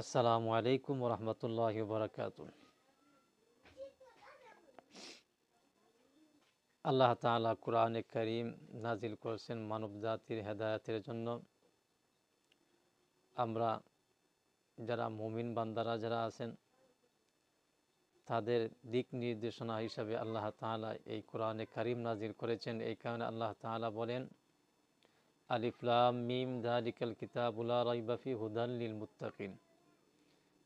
আসসালামু আলাইকুম রহমতুল্লাহ বরকাত আল্লাহ তাআলা কোরআনে করিম নাজিল করেছেন মানব জাতির হেদায়তের জন্য। আমরা যারা মুমিন বান্দারা যারা আছেন, তাদের দিক নির্দেশনা হিসাবে আল্লাহ তাআলা এই কোরআনে করিম নাজিল করেছেন। এই কারণে আল্লাহ তাআলা বলেন আলিফলাম মিম দালিকাল কিতাবুল্লা রাইবাফি হুদাল্লিল মুত্তাকিন।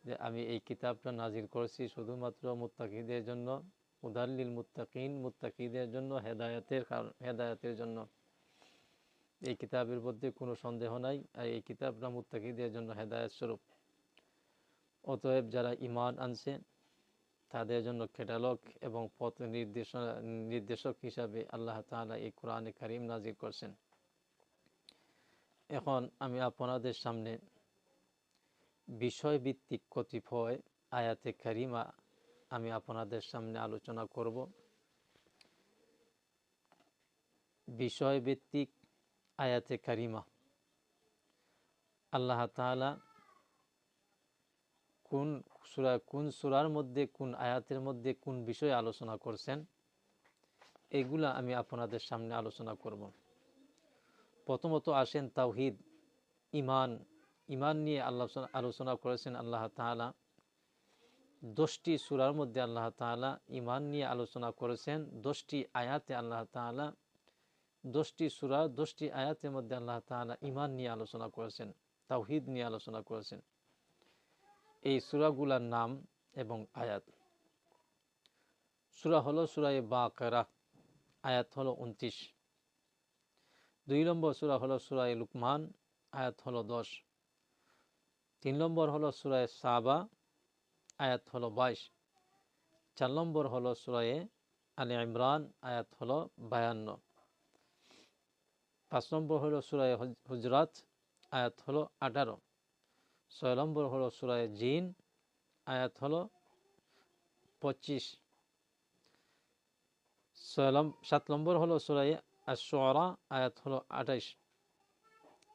যে আমি এই কিতাবটা নাজির করেছি শুধুমাত্র মুত্তাকিদের জন্য উদাল্লিল মুত্তাকিন, মুত্তাকিদের জন্য, হেদায়তের কারণ হেদায়তের জন্য। এই কিতাবের মধ্যে কোনো সন্দেহ নাই, আর এই কিতাবটা মুত্তাকিদের জন্য হেদায়ত স্বরূপ। অতএব যারা ইমান আনছে, তাদের জন্য ক্যাটালগ এবং পথ নির্দেশনা নির্দেশক হিসাবে আল্লাহ তাআলা এই কোরআনে কারিম নাজির করছেন। এখন আমি আপনাদের সামনে বিষয়ভিত্তিক কতিপয় আয়াতে কারিমা আমি আপনাদের সামনে আলোচনা করব। বিষয়ভিত্তিক আয়াতে কারিমা। আল্লাহ তাআলা কোন সুরা, কোন সুরার মধ্যে, কোন আয়াতের মধ্যে কোন বিষয়ে আলোচনা করছেন, এগুলা আমি আপনাদের সামনে আলোচনা করব। প্রথমত আসেন তাওহিদ ইমান ইমান নিয়ে আল্লাহ আলোচনা করেছেন আল্লাহ তাআলা। দশটি সুরার মধ্যে আল্লাহ তাআলা ইমান নিয়ে আলোচনা করেছেন। দশটি আয়াতে আল্লাহ তাআলা দশটি সুরা, দশটি আয়াতের মধ্যে আল্লাহ তাআলা ইমান নিয়ে আলোচনা করেছেন, তাওহিদ নিয়ে আলোচনা করেছেন। এই সুরাগুলার নাম এবং আয়াত। সুরা হলো সুরায় বাকেরা, আয়াত হলো উনত্রিশ দুই নম্বর সুরা হলো সুরায় লুকমান, আয়াত হলো দশ। তিন নম্বর হলো সুরায় সাবা, আয়াত হলো বাইশ। চার নম্বর হলো সুরায়ে আলী ইমরান, আয়াত হলো বায়ান্ন। পাঁচ নম্বর হলো সুরায় হুজরাত, আয়াত হলো আঠারো। ছয় নম্বর হলো সুরায় জিন, আয়াত হলো পঁচিশ। ছয় সাত নম্বর হলো সুরাই আশরা আয়াত হলো আঠাইশ।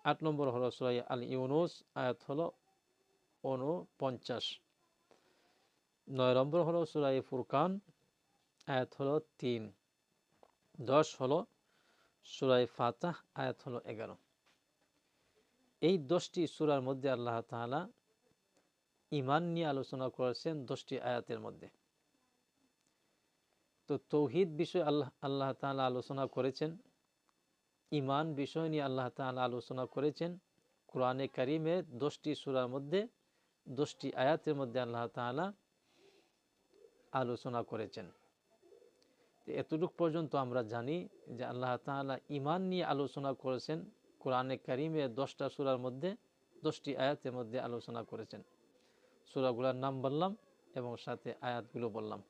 আট নম্বর হলো সুরাই আল ইউনুস আয়াত হলো উনপঞ্চাশ নয় নম্বর হলো সুরাই ফুরকান, আয়াত হলো তিন। দশ হলো সুরাই ফাতাহ, আয়াত হলো এগারো। এই দশটি সুরার মধ্যে আল্লাহ তাআলা ইমান নিয়ে আলোচনা করেছেন দশটি আয়াতের মধ্যে। তো তৌহিদ বিষয় আল্লাহ আল্লাহ তাআলা আলোচনা করেছেন ইমান বিষয় নিয়ে আল্লাহ তাআলা আলোচনা করেছেন। কোরআনে কারিমে দশটি সুরার মধ্যে দশটি আয়াতের মধ্যে আল্লাহ তালা আলোচনা করেছেন। এতটুক পর্যন্ত আমরা জানি যে আল্লাহ তালা ইমান নিয়ে আলোচনা করেছেন। কোরআনে কারিমে দশটা সুরার মধ্যে দশটি আয়াতের মধ্যে আলোচনা করেছেন। সুরাগুলার নাম বললাম এবং সাথে আয়াতগুলো বললাম।